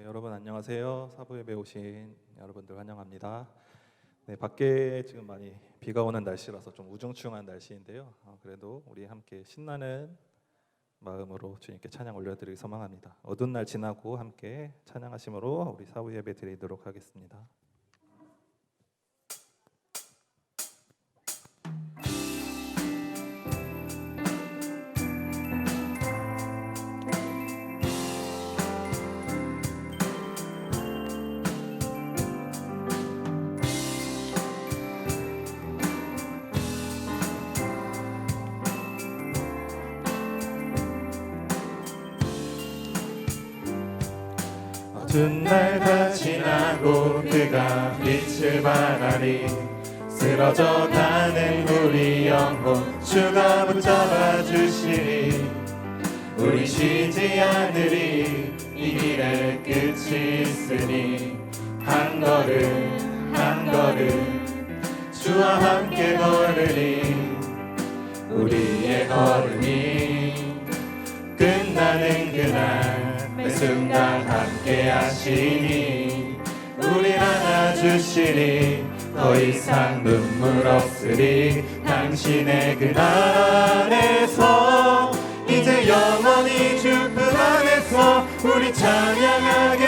네, 여러분 안녕하세요. 사부 예배 오신 여러분들 환영합니다. 네, 밖에 지금 많이 비가 오는 날씨라서 좀 우중충한 날씨인데요. 어, 그래도 우리 함께 신나는 마음으로 주님께 찬양 올려드리기 소망합니다. 어두운 날 지나고 함께 찬양하심으로 우리 사부 예배 드리도록 하겠습니다. 어두운 날 다 지나고 그가 빛을 발하리. 쓰러져 가는 우리 영혼 주가 붙잡아 주시리. 우리 쉬지 않으리. 이 길에 끝이 있으니 한 걸음 한 걸음 주와 함께 걸으리. 우리의 걸음이 끝나는 그날 매 순간 함께 하시니 우리 안아주시니 더 이상 눈물 없으리 당신의 그날 안에서 이제 영원히 주품 안에서 우리 찬양하겠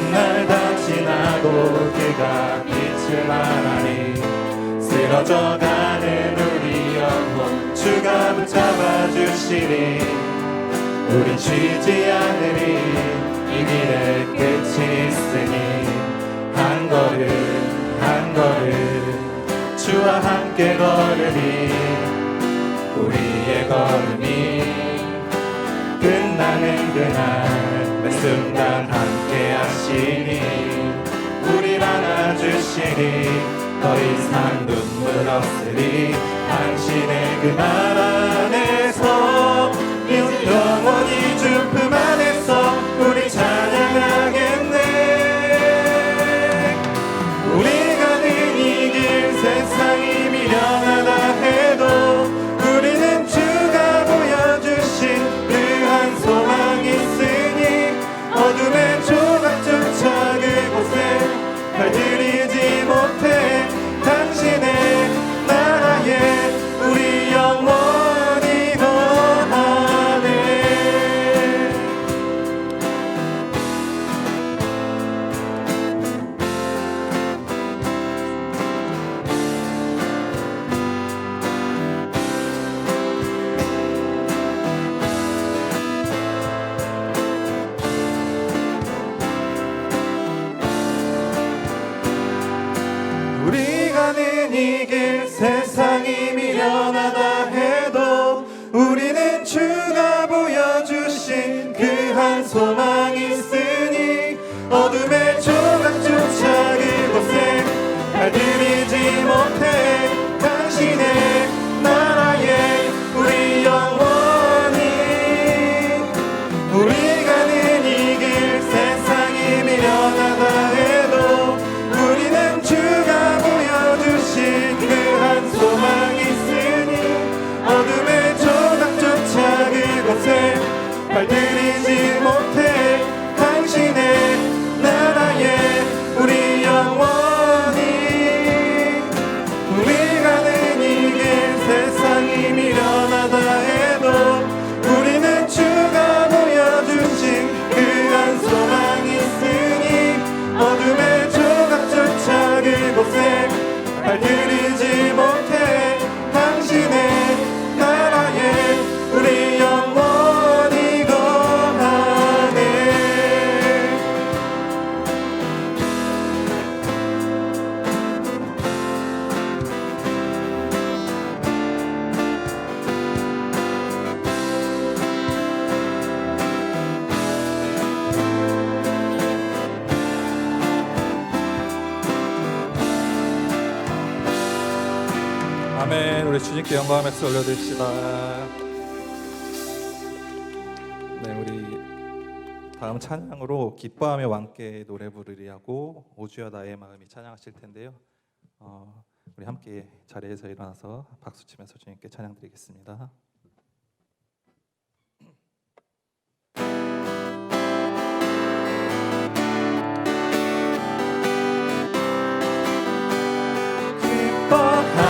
어두운 날다 지나고 그가 빛을 발하니 쓰러져 가는 우리 영혼 주가 붙잡아 주시니 우리 쉬지 않으리 이 길에 끝이 있으니 한 걸음 한 걸음 주와 함께 걸으니 우리의 걸음이 끝나는 그날 매 순간 함께 하시니 우릴 안아주시니 더 이상 눈물 없으리 당신의 그날 안 주님께 영광의 박수 올려드립시다. 네, 우리 다음 찬양으로 기뻐함의 왕께 노래 부르리하고 오주여 나의 마음이 찬양하실 텐데요. 어, 우리 함께 자리에서 일어나서 박수 치면서 주님께 찬양 드리겠습니다. 기뻐함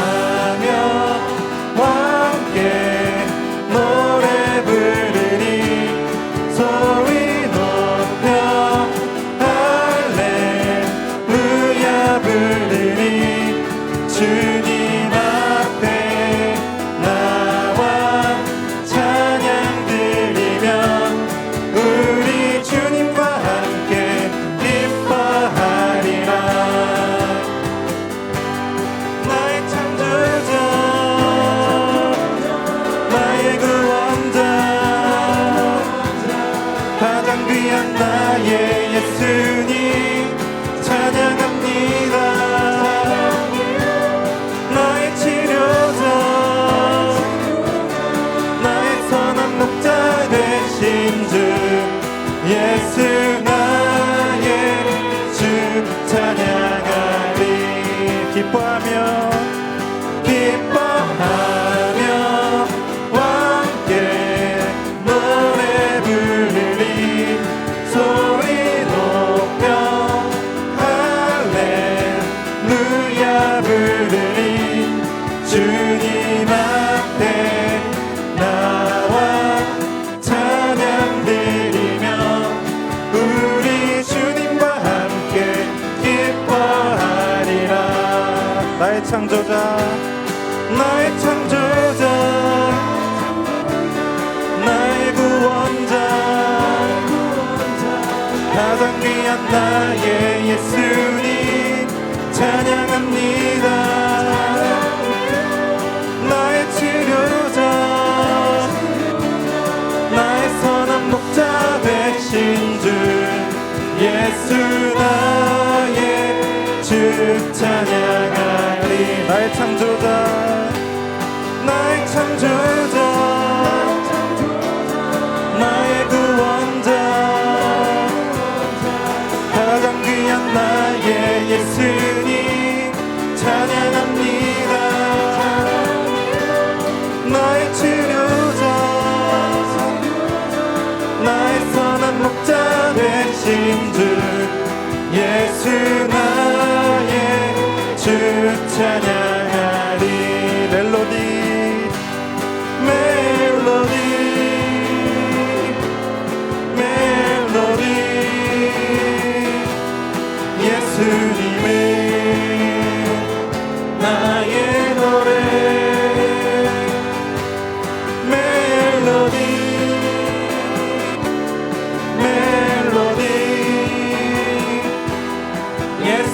주님. 예수 나의 주 찬양하리. 나의 창조자 나의 창조자.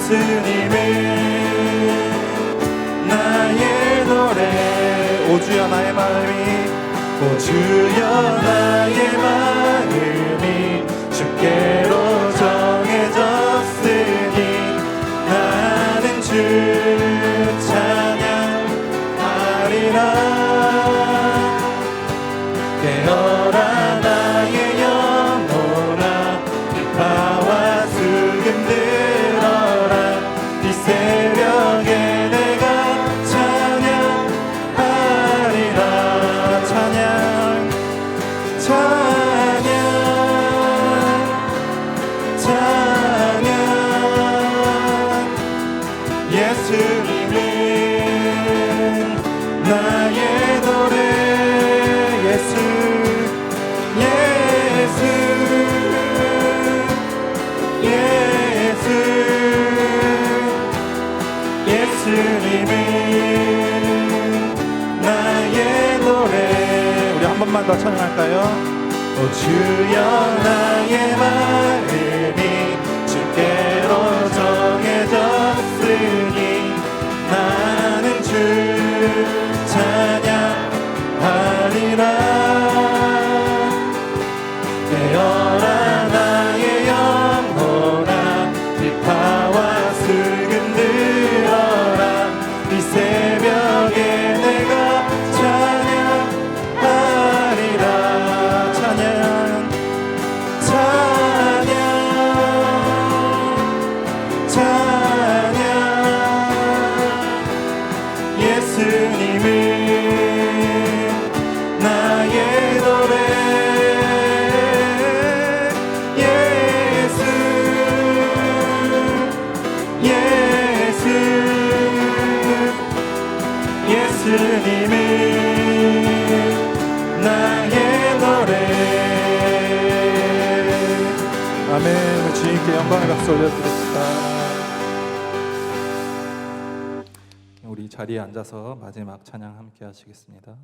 예수님은 나의 노래. 오주여 나의 마음이 오주여 나의 마음이. 주께 주님은 나의 노래 우리 한 번만 더 찬양할까요? 오 주여 나의 말을 você. 박수 올려드립니다 우리 자리에 앉아서 마지막 찬양 함께 하시겠습니다.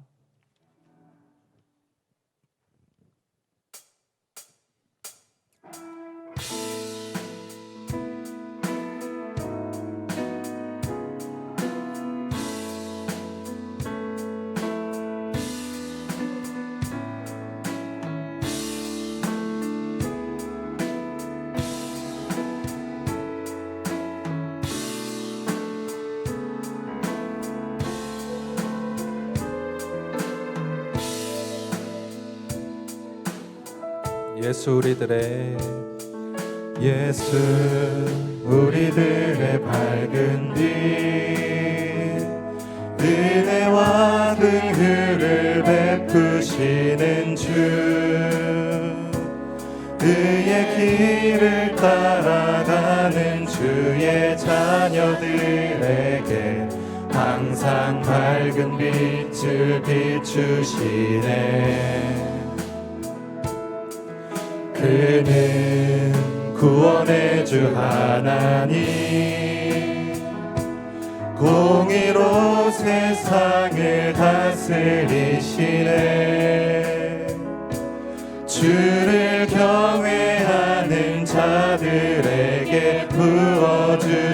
예수 우리들의 예수 우리들의 밝은 빛. 은혜와 긍휼을 베푸시는 주. 그의 길을 따라가는 주의 자녀들에게 항상 밝은 빛을 비추시네 그는 구원의 주 하나님. 공의로 세상을 다스리시네. 주를 경외하는 자들에게 부어주시는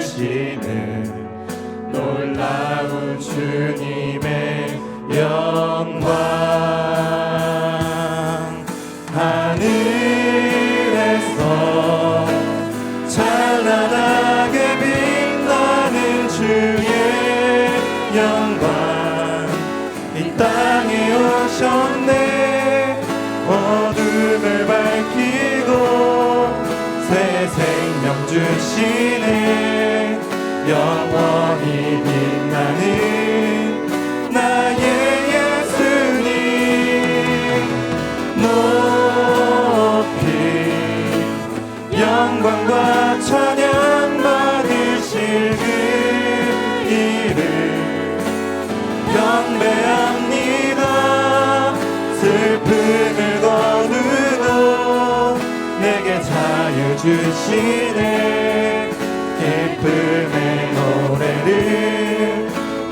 놀라운 주님의 영광 주시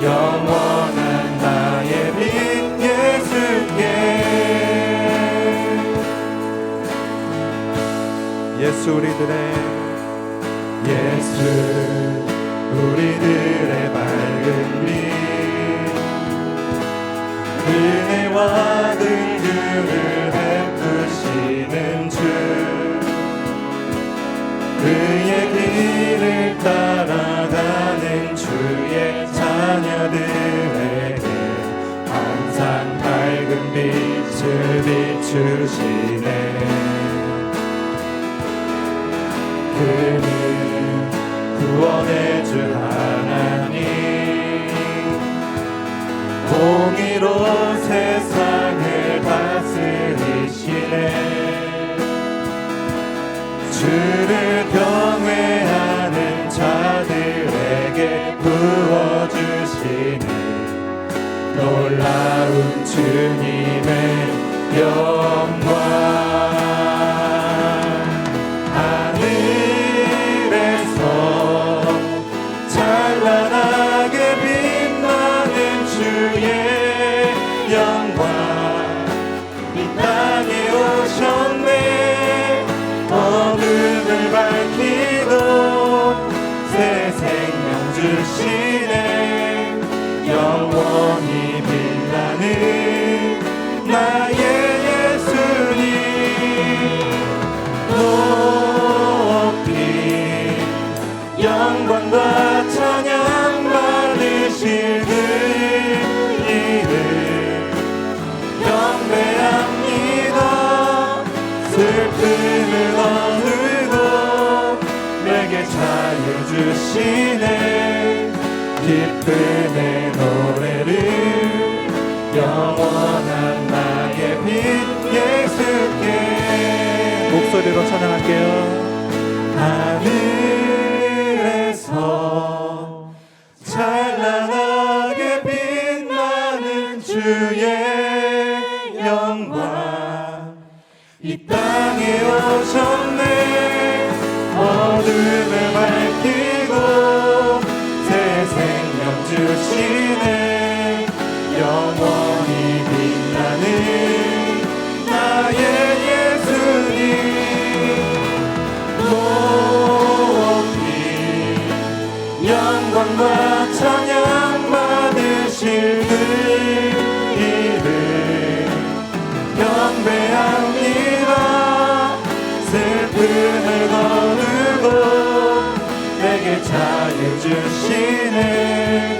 영원한 나의 빛 예수께. 예수 우리들의 예수 우리들의 밝은 빛. 은혜와 긍휼을 베푸시는 주 그의 길을 따라가는 주의 자녀들에게 항상 밝은 빛을 비추시네 주님의 영 찬양할게요. 하늘에서 찬란하게 빛나는 주의 영광. 이 땅에 오셨네. 어둠을 밝히고 새 생명 주시 노래